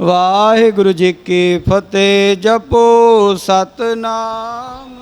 ਵਾਹਿਗੁਰੂ ਜੀ ਕੀ ਫਤਿਹ ਜਪੋ ਸਤਨਾਮ।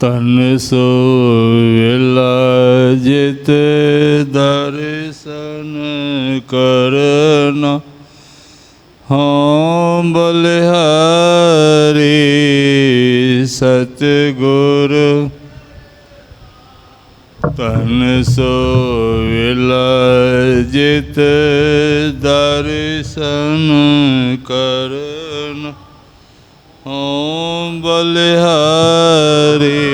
ਤਨ ਸੋ ਵੇਲਾ ਜਿਤ ਦਰਸ਼ਨ ਕਰਨਾ। ਹਾਂ ਬਲਿਹਾਰੀ ਸਤਿਗੁਰ ਤਨ ਸੋ ਵੇਲਾ ਜਿਤ ਦਰਸ਼ਨ ਕਰਨਾ। ਓਮ ਬਲਿਹਾਰੀ।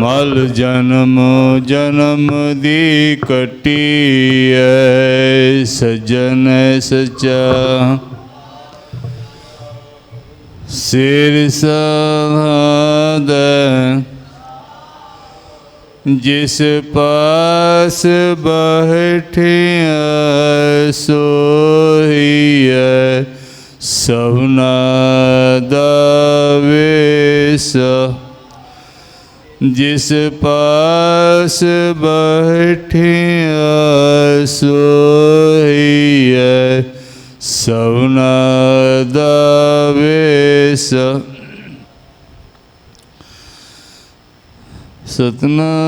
ਮਲ ਜਨਮ ਜਨਮ ਦੀ ਕਟੀ ਐ ਸਜਣ ਸਚਾ। ਸਿਰ ਸਹਾਦ ਜਿਸ ਪਾਸ ਬਹਿਠਿਆ ਸੋਹੀਐ, ਸਭਨਾ ਜਿਸ ਪਾਸ ਬਹਿਠਿਆ ਸੋਹੀਐ ਸਭਨਾ ਦਾ ਵੇਸ ਸਤਨਾਮ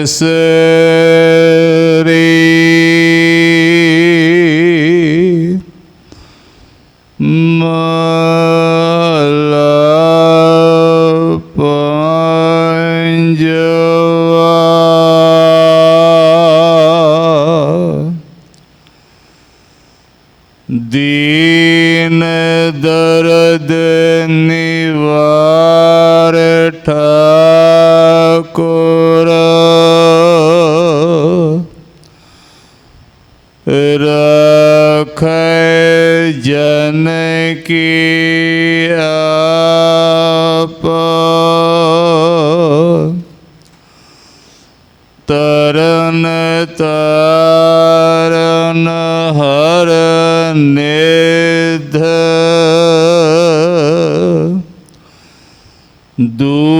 ਤਨਸਰੀ ਮਲਾ ਪੰਜਵਾ ਦੀਨ ਦਰਦ ਨਿਵਾਰ ਕੀ ਆਪ ਤਰਨ ਤਾਰਨ ਹਰ ਨਿਧ ਦੁਖ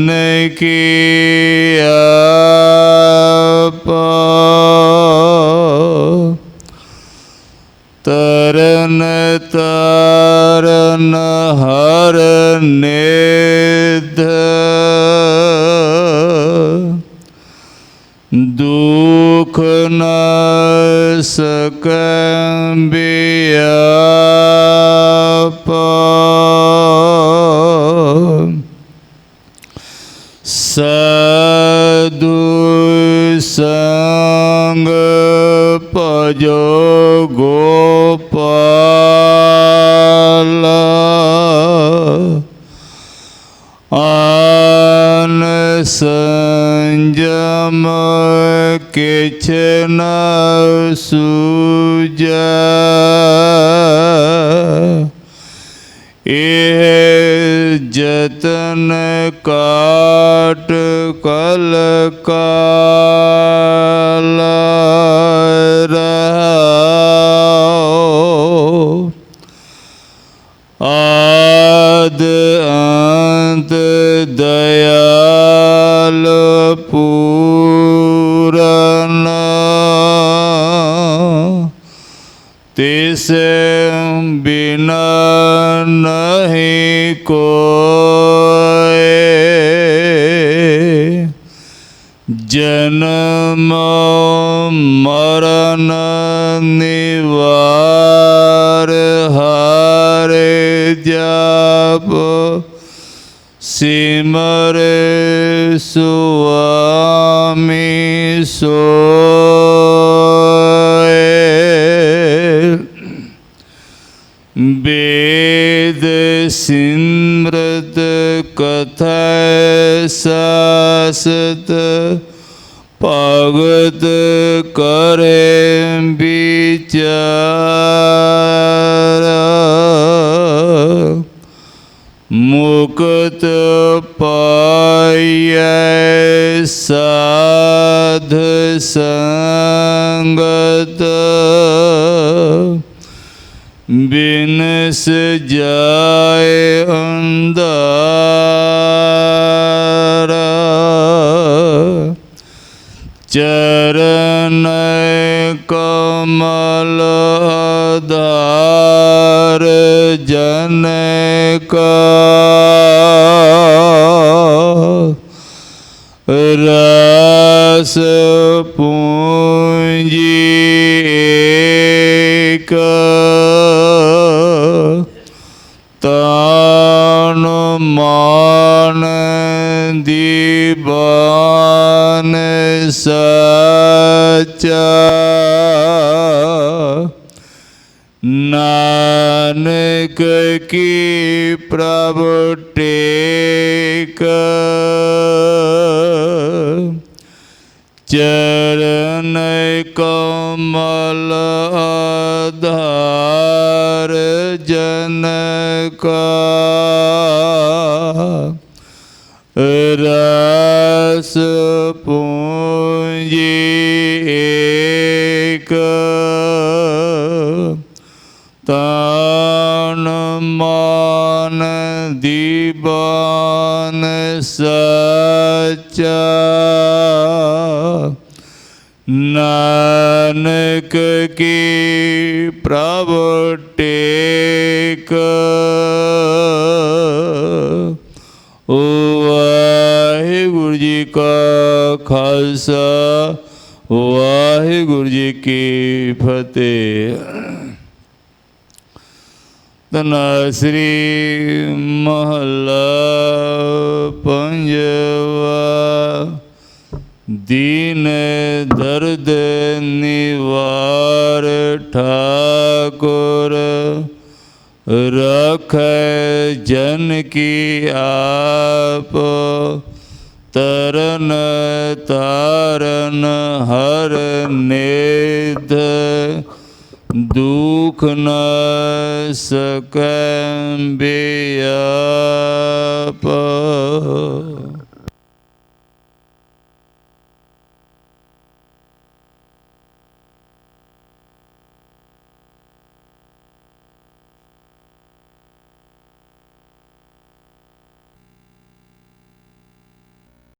ਜਨ ਕੀ ਆਪ ਤਰਨ ਤਾਰਨ ਹਰ ਨਿਧ ਦੁਖ ਨ ਸਕੈ ਆਨ ਸੰਜਮ ਕਿਛ ਨ ਸੂਜੈ। ਇਹ ਜਤਨ ਕਾਟ ਕਲ ਕਾਲ। ਰਹਾਉ ਬਿਨਾ ਨਹੀਂ ਕੋਏ ਜਨਮ ਮਰਨ ਨਿਵਾਰ ਹਰਿ ਜਪ ਸਿਮਰ ਸੁਆਮੀ ਸ਼ੋ ਸਾਸਤ ਭਗਤ ਕਰੇ ਵਿਚਾਰ। ਮੁਕਤ ਪਾਈਐ ਸਾਧ ਸੰਗਤ। ਬਿਨਸ ਜਾਏ ਅੰਧਾਰਾ। ਚਰਨ ਕਮਲ ਆਧਾਰ ਜਨ ਕਾ ਰਸ ਪੂੰਜੀ ਏਕ ਸਚਾ ਨਾਨਕ ਕੀ ਪ੍ਰਭ ਟੇਕ। ਚਰਨ ਕਮਲ ਆਧਾਰ ਜਨ ਕਾ ਰਸ ਪੂੰਜੀ ਦੀਵਾਨ ਸਚਾ। ਨਾਨਕ ਕੀ ਪ੍ਰਭ ਟੇਕ। ਵਾਹਿਗੁਰੂ ਜੀ ਕਾ ਖਾਲਸਾ ਵਾਹਿਗੁਰੂ ਜੀ ਕੀ ਫਤਿਹ। ਤਨਾ ਸ੍ਰੀ ਮਹੱਲਾ ਪੰਜਵਾ ਦੀਨ ਦਰਦ ਨਿਵਾਰ ਠਾਕੁਰ, ਰਖੈ ਜਨ ਕੀ ਆਪ, ਤਰਨ ਤਾਰਨ ਹਰ ਨੇਧ ਦੁਖ ਨ ਸਕੈ ਬਿਆਪ